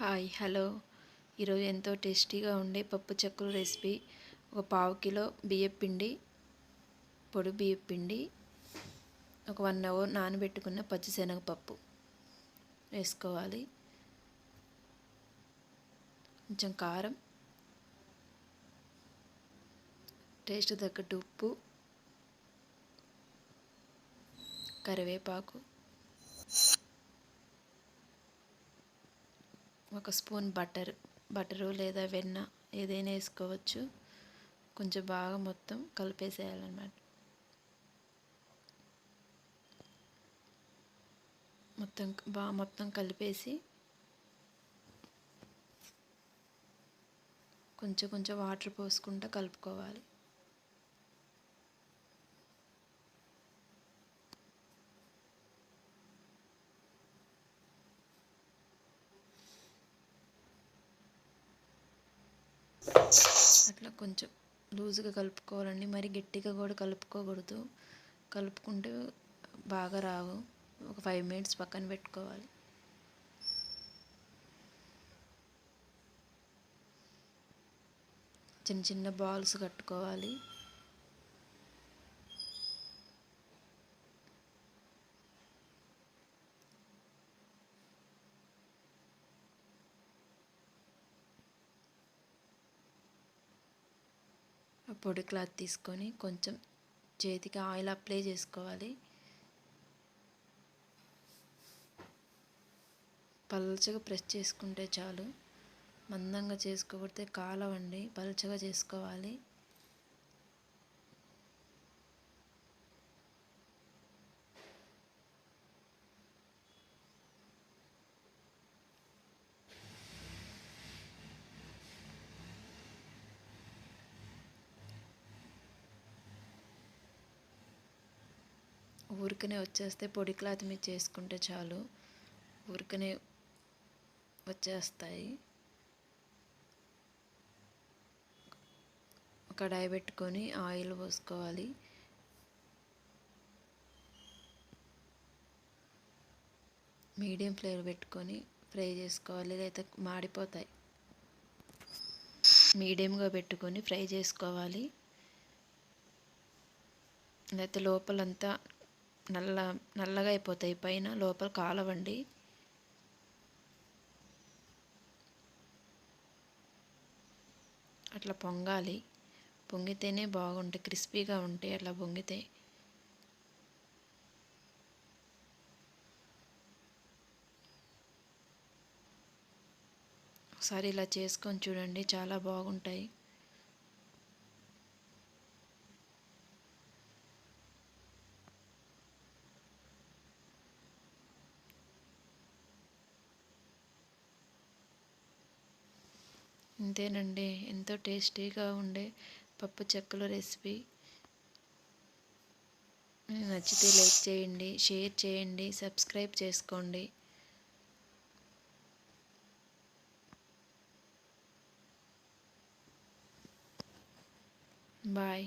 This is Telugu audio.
Hi hello. ఈరోజు ఎంతో టేస్టీగా ఉండే పప్పు చెక్కలు రెసిపీ. ఒక పావు కిలో బియ్యపిండి పొడి బియ్యపిండి ఒక వన్ అవర్ నానబెట్టుకున్న పచ్చిశనగపప్పు వేసుకోవాలి. కొంచెం కారం టేస్ట్ తగ్గట్టు ఉప్పు కరివేపాకు ఒక స్పూన్ బటర్ బటరు లేదా వెన్న ఏదైనా వేసుకోవచ్చు. కొంచెం బాగా మొత్తం కలిపేసేయాలన్నమాట. మొత్తం బాగా మొత్తం కలిపేసి కొంచెం కొంచెం వాటర్ పోసుకుంటూ కలుపుకోవాలి. అట్లా కొంచెం లూజ్గా కలుపుకోవాలండి. మరి గట్టిగా కూడా కలుపుకోకూడదు. కలుపుకుంటే బాగా రావు. ఒక ఫైవ్ మినిట్స్ పక్కన పెట్టుకోవాలి. చిన్న చిన్న బాల్స్ కట్టుకోవాలి. పొడి క్లాత్ తీసుకొని కొంచెం చేతికి ఆయిల్ అప్లై చేసుకోవాలి. పల్చగా ప్రెస్ చేసుకుంటే చాలు. మందంగా చేసుకోబడితే కాలవండి. పల్చగా చేసుకోవాలి. ఊరికనే వచ్చేస్తే పొడి క్లాత్ మీద చేసుకుంటే చాలు. ఊరికనే వచ్చేస్తాయి. కడాయి పెట్టుకొని ఆయిల్ పోసుకోవాలి. మీడియం ఫ్లేవర్ పెట్టుకొని ఫ్రై చేసుకోవాలి. లేదా మాడిపోతాయి. మీడియంగా పెట్టుకొని ఫ్రై చేసుకోవాలి. లేకపోతే లోపలంతా నల్ల నల్లగా అయిపోతాయి. పైన లోపల కాలవండి. అట్లా పొంగాలి. పొంగితేనే బాగుంటాయి. క్రిస్పీగా ఉంటాయి. అట్లా పొంగితే ఒకసారి ఇలా చేసుకొని చూడండి. చాలా బాగుంటాయి. ఇంతేనండి ఎంతో టేస్టీగా ఉండే పప్పు చెక్కల రెసిపీ. నచ్చితే లైక్ చేయండి షేర్ చేయండి సబ్స్క్రైబ్ చేసుకోండి. బాయ్.